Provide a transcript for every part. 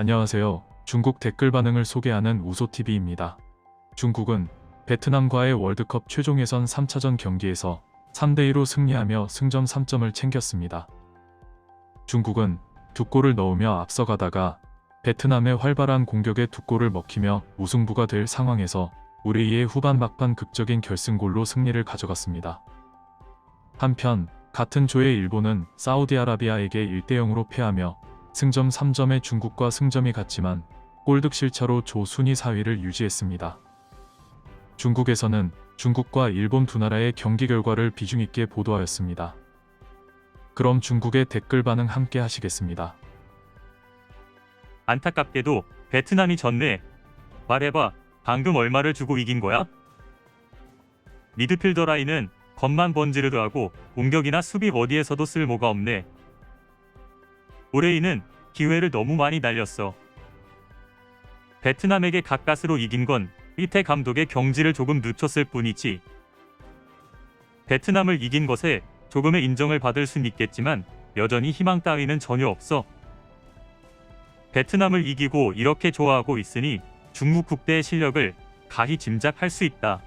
안녕하세요. 중국 댓글 반응을 소개하는 우소TV입니다. 중국은 베트남과의 월드컵 최종 예선 3차전 경기에서 3대2로 승리하며 승점 3점을 챙겼습니다. 중국은 두 골을 넣으며 앞서가다가 베트남의 활발한 공격에 두 골을 먹히며 무승부가 될 상황에서 우리의 후반 막판 극적인 결승골로 승리를 가져갔습니다. 한편 같은 조의 일본은 사우디아라비아에게 1대0으로 패하며 승점 3점의 중국과 승점이 같지만 골득 실차로 조 순위 4위를 유지했습니다. 중국에서는 중국과 일본 두 나라의 경기 결과를 비중 있게 보도하였습니다. 그럼 중국의 댓글 반응 함께 하시겠습니다. 안타깝게도 베트남이 졌네. 말해봐, 방금 얼마를 주고 이긴 거야? 미드필더 라인은 겉만 번지르르 하고 공격이나 수비 어디에서도 쓸모가 없네. 올해이는 기회를 너무 많이 날렸어. 베트남에게 가까스로 이긴 건 이태 감독의 경지를 조금 늦췄을 뿐이지. 베트남을 이긴 것에 조금의 인정을 받을 순 있겠지만 여전히 희망 따위는 전혀 없어. 베트남을 이기고 이렇게 좋아하고 있으니 중국 국대의 실력을 가히 짐작할 수 있다.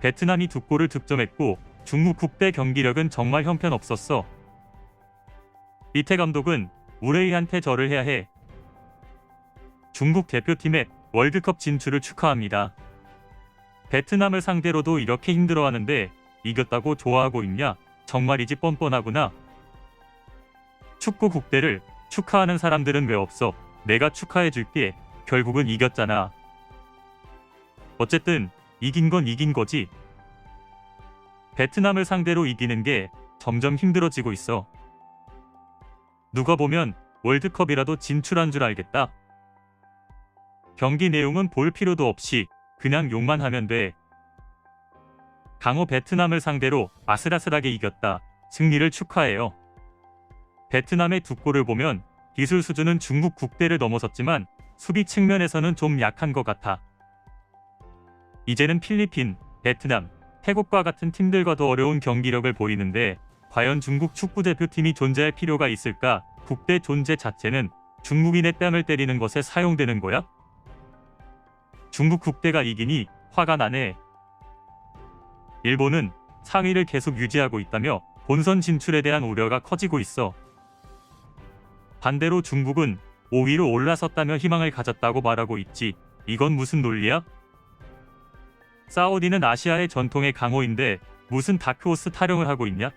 베트남이 두 골을 득점했고 중국 국대 경기력은 정말 형편없었어. 이태 감독은 우레이한테 절을 해야 해. 중국 대표팀의 월드컵 진출을 축하합니다. 베트남을 상대로도 이렇게 힘들어하는데 이겼다고 좋아하고 있냐? 정말이지 뻔뻔하구나. 축구 국대를 축하하는 사람들은 왜 없어? 내가 축하해줄게. 결국은 이겼잖아. 어쨌든 이긴 건 이긴 거지. 베트남을 상대로 이기는 게 점점 힘들어지고 있어. 누가 보면 월드컵이라도 진출한 줄 알겠다. 경기 내용은 볼 필요도 없이 그냥 욕만 하면 돼. 강호 베트남을 상대로 아슬아슬하게 이겼다. 승리를 축하해요. 베트남의 두 골을 보면 기술 수준은 중국 국대를 넘어섰지만 수비 측면에서는 좀 약한 것 같아. 이제는 필리핀, 베트남, 태국과 같은 팀들과도 어려운 경기력을 보이는데 과연 중국 축구 대표팀이 존재할 필요가 있을까? 국대 존재 자체는 중국인의 뺨을 때리는 것에 사용되는 거야? 중국 국대가 이기니 화가 나네. 일본은 상위를 계속 유지하고 있다며 본선 진출에 대한 우려가 커지고 있어. 반대로 중국은 5위로 올라섰다며 희망을 가졌다고 말하고 있지. 이건 무슨 논리야? 사우디는 아시아의 전통의 강호인데 무슨 다크호스 타령을 하고 있냐?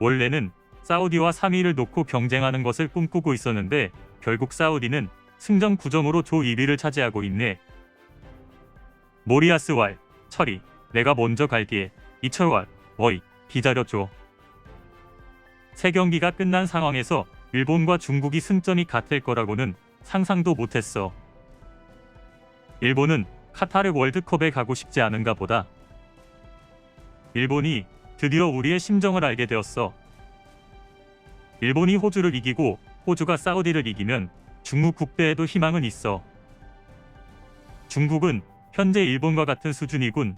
원래는 사우디와 3위를 놓고 경쟁하는 것을 꿈꾸고 있었는데 결국 사우디는 승점 9점으로 조 1위를 차지하고 있네. 모리아스 왈, 철이, 내가 먼저 갈게. 이철 왈, 어이, 기다려줘. 세 경기가 끝난 상황에서 일본과 중국이 승점이 같을 거라고는 상상도 못했어. 일본은 카타르 월드컵에 가고 싶지 않은가 보다. 일본이 드디어 우리의 심정을 알게 되었어. 일본이 호주를 이기고 호주가 사우디를 이기면 중국 국대에도 희망은 있어. 중국은 현재 일본과 같은 수준이군.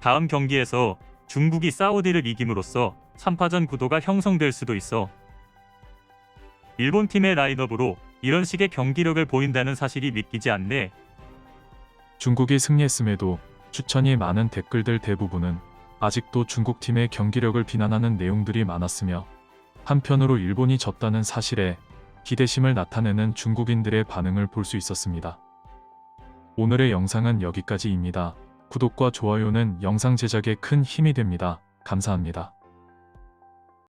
다음 경기에서 중국이 사우디를 이김으로써 3파전 구도가 형성될 수도 있어. 일본 팀의 라인업으로 이런 식의 경기력을 보인다는 사실이 믿기지 않네. 중국이 승리했음에도 추천이 많은 댓글들 대부분은 아직도 중국 팀의 경기력을 비난하는 내용들이 많았으며 한편으로 일본이 졌다는 사실에 기대심을 나타내는 중국인들의 반응을 볼 수 있었습니다. 오늘의 영상은 여기까지입니다. 구독과 좋아요는 영상 제작에 큰 힘이 됩니다. 감사합니다.